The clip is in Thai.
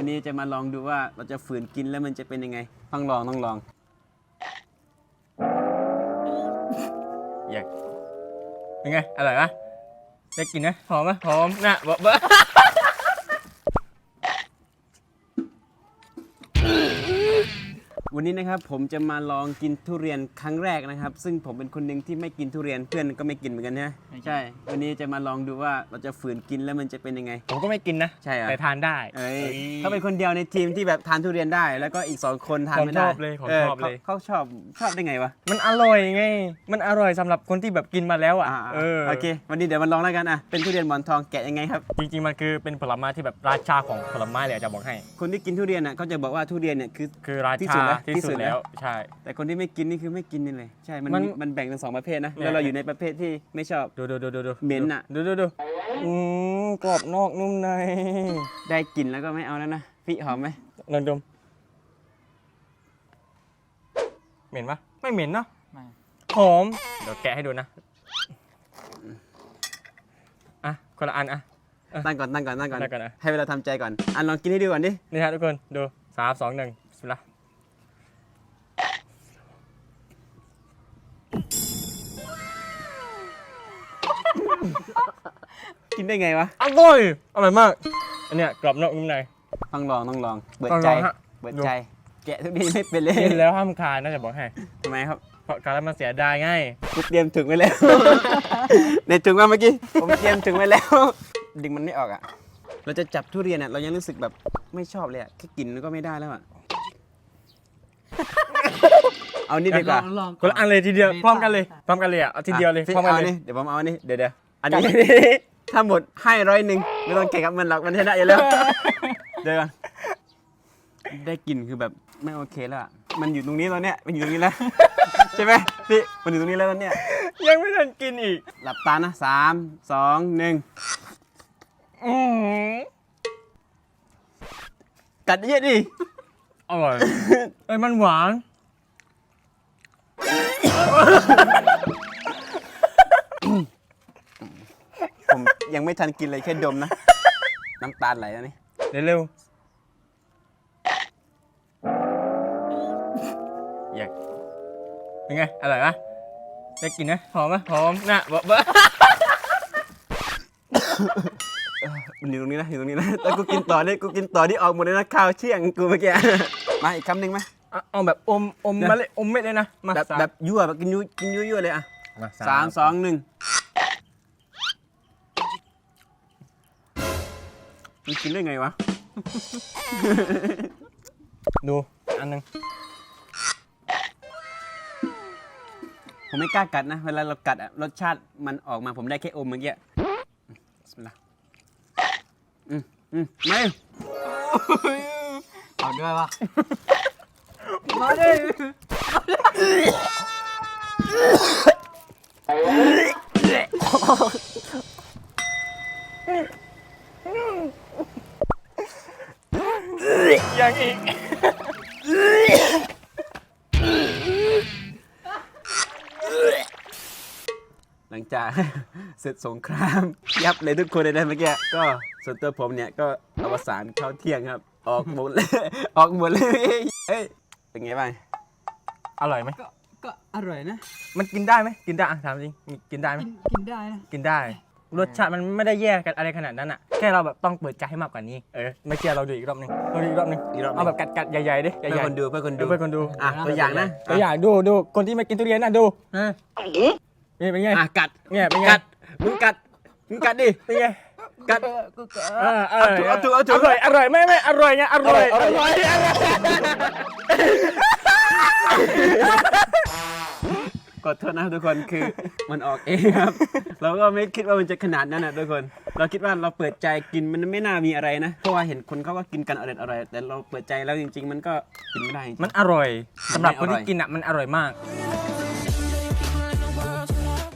วันนี้จะมาลองดูว่าเราจะฝืนกินแล้วมันจะเป็นยังไง ต้องลองต้องลอง อยากเป็นไง อร่อยปะได้กินนะหอมไหมหอมนะบะบะ วันนี้นะครับผมจะมาลองกินทุเรียนครั้งแรกนะครับ ซึ่งผมเป็นคนหนึ่งที่ไม่กินทุเรียนเพื่อนก็ไม่กินเหมือนกันนะใช่ วันนี้จะมาลองดูว่าเราจะฝืนกินแล้วมันจะเป็นยังไง ผมก็ไม่กินนะใช่เหรอแต่ทานได้เอ้ยเขาเป็นคนเดียวในทีมที่แบบทานทุเรียนได้ แล้วก็อีกสองคนทานไม่ได้ของชอบเลยของชอบเลยขาเขาชอบชอบได้ไงวะมันอร่อยไง มันอร่อยสำหรับคนที่แบบกินมาแล้วอะอ่าเออโอเค วันนี้เดี๋ยวมาลองแล้วกันอะเป็นทุเรียนหมอนทองแกะยังไงครับจริงๆมันคือเป็นผลไม้ที่แบบราชาของผลไม้เลยอาจจะบอกให้ คนที่กินทุเรียนอะเขาจะบอกว่าทุเรียนเนี่ยคือคือราที่สุชาดแล้วที่ที่สุสุดดแล้แล้ววใช่ แต่คนที่ไม่กินนี่คือไม่กินนี่เลย ใช่ มันมัน มันแบ่งเป็นสองประเภทนะเนี่ยแล้วเราอยู่ในประเภทที่ไม่ชอบ ดูดูดูดูดูเหม็นอะดูดูดูอืมกรอบนอกนุ่มใน ได้กลินแล้วก็ไม่เอาแล้วนะ พี่หอมไหมลองดม เหม็นปะไม่เหม็นเนาะไม่หอม เดี๋ยวแกะให้ดูนะ อะ คนละอันอะตั้งก่อนตั้งก่อนตั้งก่อนตั้งก่อนนะให้เวลาทำใจก่อน อันลองกินให้ดูก่อนดิ นี่ฮะทุกคน ดูสามสองหนึ่งสุดละ กินได้ไงวะ อร่อยอร่อยมาก อันเนี้ยกรอบนอกนุ่มใน ต้องลองต้องลอง เปิดต้องลองใจฮะ เปิดใจ แกะทุกทีไม่เป็นเลยกินแล้วห้ามคายน่าจะบอกให้ ทำไมครับเพราะการแล้วมันเสียดายง่ายกูเตรียมถุงไว้แล้ว ในถุงมาเมื่อกี้ ผมเตรียมถุงไว้แล้ว ดึงมันไม่ออกอะ เราจะจับทุเรียนอะ เรายังรู้สึกแบบไม่ชอบเลยอะ แค่กินก็ไม่ได้แล้วอะ เอานี่ดีกว่า ลองลองคนละอันเลยทีเดียวเบต้าพร้อมกันเลย พร้อมกันเลยอะเอาทีเดียวเลยพี่พร้อมกันเอาเลย นี่เดี๋ยวผมเอาอันนี้เดี๋ยวเดี๋ยว อันนี้ ถ้าหมดให้ร้อยหนึ่งไม่ต้องแข่งกับมันหรอกมันชนะอยู่แล้วเดี๋ยวก่อนได้กลิ่นคือแบบไม่โอเคแล้วอะมันอยู่ตรงนี้แล้วเนี่ยมันอยู่ตรงนี้แล้ว ใช่ไหมพี่มันอยู่ตรงนี้แล้วตอนเนี่ย ยังไม่ทันกินอีก หลับตานะสามสองหนึ่งอือกัดเยอะดิอร่อย เอ้ยมันหวาน ยังไม่ทันกินเลยแค่ดมนะ น้ำตาลไหลแล้วนี่เร็วเร็วอยากเป็นไง อร่อยปะได้กินนะหอมไหมหอมนะบะบะมันอยู่ตรงนี้นะอยู่ตรงนี้นะแล้วกูกินต่อเนี่ยกูกินต่อที่ออกหมดเลยนะข้าวเที่ยงกูเมื่อกี้มาอีกคำหนึ่งไหมเอาเอาแบบอมอมเดี๋ยวมาเลยอมเม็ดเลยนะมาแบบสามแบบยั่วแบบกินยั่วกินยั่วยั่วเลยอะมาสามสองหนึ่ง มันกินได้ไงวะ ดู อันหนึง ผมไม่กล้ากัดนะ เวลาเรากัดอะรสชาติมันออกมาผมได้แค่อมเมื่อกี้บิสมิลลาห์อืมอืมไม่ เอาด้วยวะมาดิ ยังอีก หลังจาก เสร็จสงคราม ยับเลยทุกคนเลยนะเมื่อกี้ก็ส่วนตัวผมเนี่ยก็อวสานเข้าเที่ยงครับ ออกหมดเลย ออกหมดเลยเฮ้ยเป็นไงบ้างอร่อยไหมก็ก็อร่อยนะ มันกินได้ไหมกินได้อะถามจริงกินได้ไหมกินกินได้นะ กินได้ รสชาติมันไม่ได้แย่กันอะไรขนาดนั้นอะแค่เราแบบต้องเปิดใจให้มากกว่านี้เออไม่เชื่อเราดูอีกรอบหนึงเราดูอีกรอบหนึงอีกรอบหนึ่ง เอาแบบกัดๆใหญ่ๆดิเพื่อใหญ่คนดูเพื่อคนๆดูเพื่อคนดูอะตัวอย่างนะตัวอย่างดูดูคนที่ไม่กินทุเรียนน่ะดูนี่เป็นไง อะกัดเนี่ยเป็นไง กัดมึงกัดมึงกัดดิเป็นไงกัดก็ก็เออเออเอาถูกเอาถูกอร่อยอร่อยไม่ไม่อร่อยไงอร่อยอร่อย อร่อยอร่อยขอโทษนะทุกคนคือมันออกเองครับ เราก็ไม่คิดว่ามันจะขนาดนั้นนะทุกคน เราคิดว่าเราเปิดใจกินมันไม่น่ามีอะไรนะเพราะว่าเห็นคนเขาก็กินกันอร่อยอร่อยแต่เราเปิดใจแล้วจริง ๆ มันก็กินไม่ได้จริงๆมันอร่อยสำหรับคนไม่อร่อยที่กินอะมันอร่อยมากอ